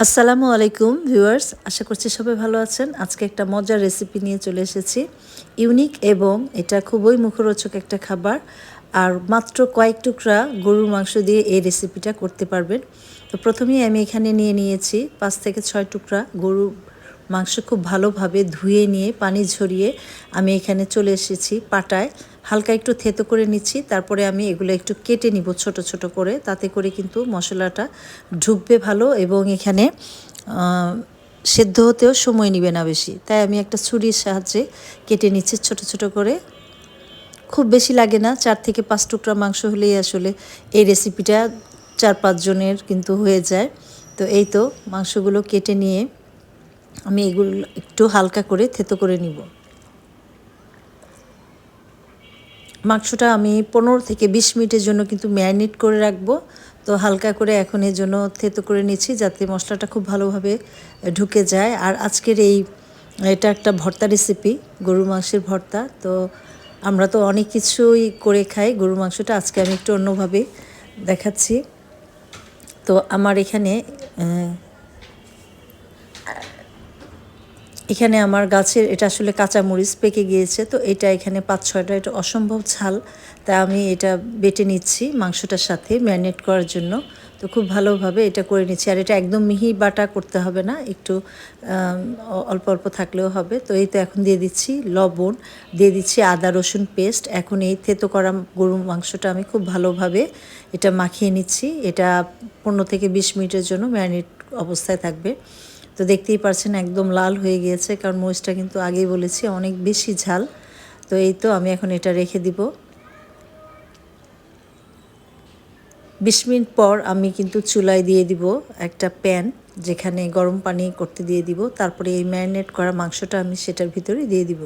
আসসালামু আলাইকুম ভিউয়ার্স, আশা করছি সবাই ভালো আছেন। আজকে একটা মজার রেসিপি নিয়ে চলে এসেছি। ইউনিক এবং এটা খুবই মুখরোচক একটা খাবার। আর মাত্র কয়েক টুকরা গরুর মাংস দিয়ে এই রেসিপিটা করতে পারবেন। তো প্রথমেই আমি এখানে নিয়ে নিয়েছি পাঁচ থেকে ছয় টুকরা গরু মাংস খুব ভালোভাবে ধুয়ে নিয়ে, পানি ঝরিয়ে আমি এখানে চলে এসেছি পাটায়। হালকা একটু থেতো করে নিচ্ছি, তারপরে আমি এগুলো একটু কেটে নিব ছোট ছোট করে। তাতে করে কিন্তু মশলাটা ঢুকবে ভালো এবং এখানে সেদ্ধ হতেও সময় নিবে না বেশি। তাই আমি একটা ছুরির সাহায্যে কেটে নিচ্ছি ছোট ছোট করে। খুব বেশি লাগে না, চার থেকে পাঁচ টুকরা মাংস হলেই আসলে এই রেসিপিটা চার পাঁচজনের কিন্তু হয়ে যায়। তো এই তো মাংসগুলো কেটে নিয়ে আমি এগুলো একটু হালকা করে থেতো করে নিব। মাংসটা আমি পনেরো থেকে বিশ মিনিটের জন্য কিন্তু ম্যারিনেট করে রাখব। তো হালকা করে এখন এর জন্য থেতো করে নিচ্ছি যাতে মশলাটা খুব ভালোভাবে ঢুকে যায়। আর আজকের এই, এটা একটা ভর্তা রেসিপি গরু মাংসের ভর্তা। তো আমরা তো অনেক কিছুই করে খাই গরু মাংসটা। আজকে আমি একটু অন্যভাবে দেখাচ্ছি। তো আমার এখানে এখানে আমার গাছের, এটা আসলে কাঁচা মরিচ পেকে গিয়েছে, তো এটা এখানে পাঁচ ছয়টা, এটা অসম্ভব ঝাল। তা আমি এটা বেটে নিচ্ছি মাংসটার সাথে ম্যারিনেট করার জন্য। তো খুব ভালোভাবে এটা করে নিচ্ছি। আর এটা একদম মিহি বাটা করতে হবে না, একটু অল্প অল্প থাকলেও হবে। তো এই তো এখন দিয়ে দিচ্ছি লবণ, দিয়ে দিচ্ছি আদা, রসুন পেস্ট। এখন এই থেতো করা গরুর মাংসটা আমি খুব ভালোভাবে এটা মাখিয়ে নিচ্ছি। এটা পনেরো থেকে বিশ মিনিটের জন্য ম্যারিনেট অবস্থায় থাকবে। তো দেখতেই পারছেন একদম লাল হয়ে গিয়েছে, কারণ মরিচটা কিন্তু আগেই বলেছি, অনেক বেশি ঝাল। তো এই তো আমি এখন এটা রেখে দিব। বিশ মিনিট পর আমি কিন্তু চুলায় দিয়ে দিব একটা প্যান, যেখানে গরম পানি করতে দিয়ে দিব। তারপরে এই ম্যারিনেট করা মাংসটা আমি সেটার ভিতরে দিয়ে দিব।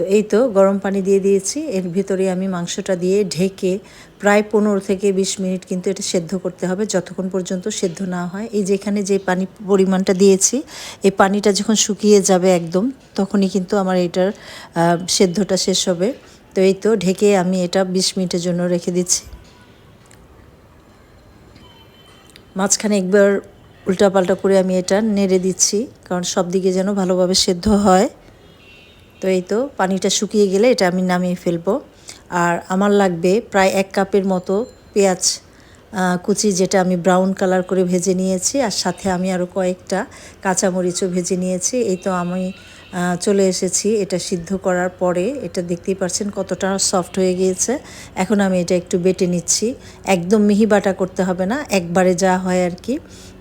তো এই তো গরম পানি দিয়ে দিয়েছি। এর ভিতরে আমি মাংসটা দিয়ে ঢেকে প্রায় পনেরো থেকে বিশ মিনিট কিন্তু এটা সেদ্ধ করতে হবে, যতক্ষণ পর্যন্ত সেদ্ধ না হয়। এই যেখানে যে পানি পরিমাণটা দিয়েছি, এই পানিটা যখন শুকিয়ে যাবে একদম, তখনই কিন্তু আমার এটার সেদ্ধটা শেষ হবে। তো এই তো ঢেকে আমি এটা বিশ মিনিটের জন্য রেখে দিচ্ছি। মাঝখানে একবার উল্টাপাল্টা করে আমি এটা নেড়ে দিচ্ছি, কারণ সব দিকে যেন ভালোভাবে সেদ্ধ হয়। তো এই তো পানিটা শুকিয়ে গেলে এটা আমি নামিয়ে ফেলব। আর আমার লাগবে প্রায় এক কাপের মতো পেঁয়াজ কুচি যেটা আমি ব্রাউন কালার করে ভেজে নিয়েছি, আর সাথে আমি আরও কয়েকটা কাঁচামরিচও ভেজে নিয়েছি। এই তো আমি চলে এসেছি এটা সিদ্ধ করার পরে। এটা দেখতেই পাচ্ছেন কতটা সফট হয়ে গিয়েছে। এখন আমি এটা একটু বেটে নিচ্ছি। একদম মিহি বাটা করতে হবে না, একবারে যা হয় আর কি।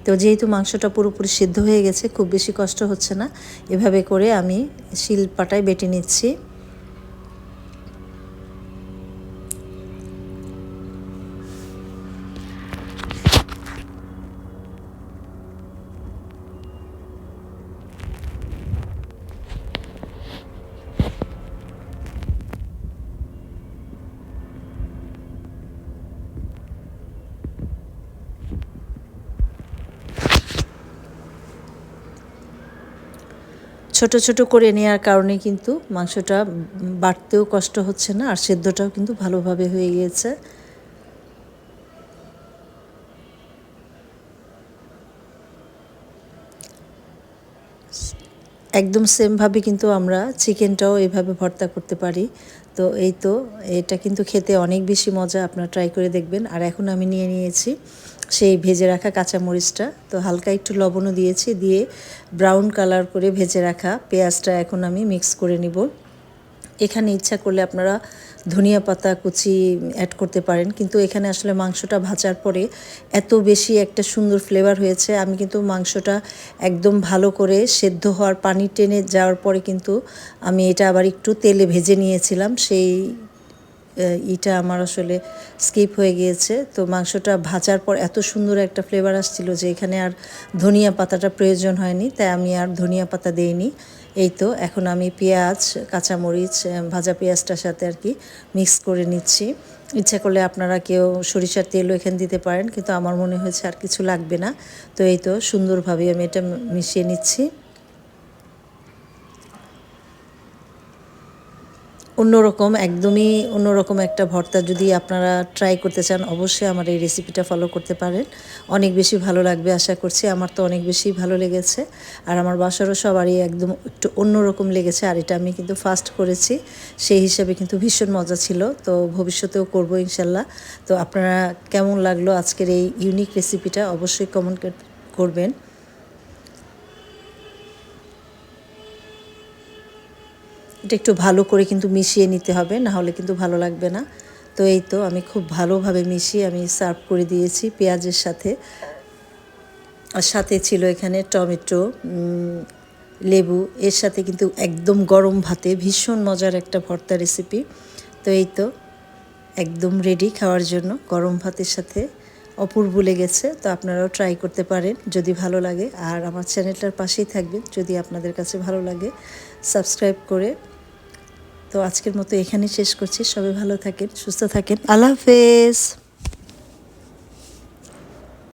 তো যেহেতু মাংসটা পুরোপুরি সিদ্ধ হয়ে গেছে, খুব বেশি কষ্ট হচ্ছে না। এভাবে করে আমি শিল পাটায় বেটে নিচ্ছি। ছোট ছোট করে নেওয়ার কারণে কিন্তু মাংসটা বাড়তেও কষ্ট হচ্ছে না, আর সেদ্ধটাও কিন্তু ভালোভাবে হয়ে গিয়েছে। একদম সেমভাবে কিন্তু আমরা চিকেনটাও এভাবে ভর্তা করতে পারি। তো এই তো, এটা কিন্তু খেতে অনেক বেশি মজা, আপনারা ট্রাই করে দেখবেন। আর এখন আমি নিয়ে নিয়েছি সেই ভেজে রাখা কাঁচামরিচটা। তো হালকা একটু লবণও দিয়েছি, দিয়ে ব্রাউন কালার করে ভেজে রাখা পেঁয়াজটা এখন আমি মিক্স করে নিব। এখানে ইচ্ছা করলে আপনারা ধনিয়া পাতা, কুচি অ্যাড করতে পারেন। কিন্তু এখানে আসলে মাংসটা ভাজার পরে এত বেশি একটা সুন্দর ফ্লেভার হয়েছে। আমি কিন্তু মাংসটা একদম ভালো করে সেদ্ধ হওয়ার পানি টেনে যাওয়ার পরে কিন্তু আমি এটা আবার একটু তেলে ভেজে নিয়েছিলাম। সেই ইটা আমার আসলে স্কিপ হয়ে গিয়েছে। তো মাংসটা ভাজার পর এত সুন্দর একটা ফ্লেভার আসছিল যে এখানে আর ধনিয়া পাতাটা প্রয়োজন হয়নি। তাই আমি আর ধনিয়া পাতা দেইনি। এই তো, এখন আমি পেঁয়াজ, কাঁচামরিচ ভাজা পেঁয়াজটার সাথে আর কি মিক্স করে নিচ্ছি। ইচ্ছা করলে আপনারা কেউ সরিষার তেলও এখানে দিতে পারেন, কিন্তু আমার মনে হয়েছে আর কিছু লাগবে না। তো এই তো, সুন্দরভাবে আমি এটা মিশিয়ে নিচ্ছি। অন্যরকম, একদমই অন্যরকম একটা ভর্তা যদি আপনারা ট্রাই করতে চান, অবশ্যই আমার এই রেসিপিটা ফলো করতে পারেন। অনেক বেশি ভালো লাগবে আশা করছি, আমার তো অনেক বেশি ভালো লেগেছে। আর আমার বাসারও সবারই একদম একটু অন্যরকম লেগেছে, আর এটা আমি কিন্তু ফার্স্ট করেছি। সেই হিসাবে কিন্তু ভীষণ মজা ছিল, তো ভবিষ্যতেও করব ইনশাল্লাহ। তো আপনারা কেমন লাগল আজকের এই ইউনিক রেসিপিটা অবশ্যই কমেন্ট করবেন। এটা একটু ভালো করে কিন্তু মিশিয়ে নিতে হবে, না হলে কিন্তু ভালো লাগবে না। তো এই তো আমি খুব ভালোভাবে মিশিয়ে আমি সার্ভ করে দিয়েছি পেঁয়াজের সাথে। আর সাথে ছিল এখানে টমেটো লেবু, এর সাথে কিন্তু একদম গরম ভাতে ভীষণ মজার একটা ভর্তা রেসিপি তো এই তো একদম রেডি খাওয়ার জন্য গরম ভাতের সাথে অপূর্ব লেগেছে, তো আপনারাও ট্রাই করতে পারেন যদি ভালো লাগে। আর আমার চ্যানেলটার পাশেই থাকবেন যদি আপনাদের কাছে ভালো লাগে। সাবস্ক্রাইব করে তো আজকের মতো এখানেই শেষ করছি। সবাই ভালো থাকেন সুস্থ থাকেন। আল্লাহ হাফেজ।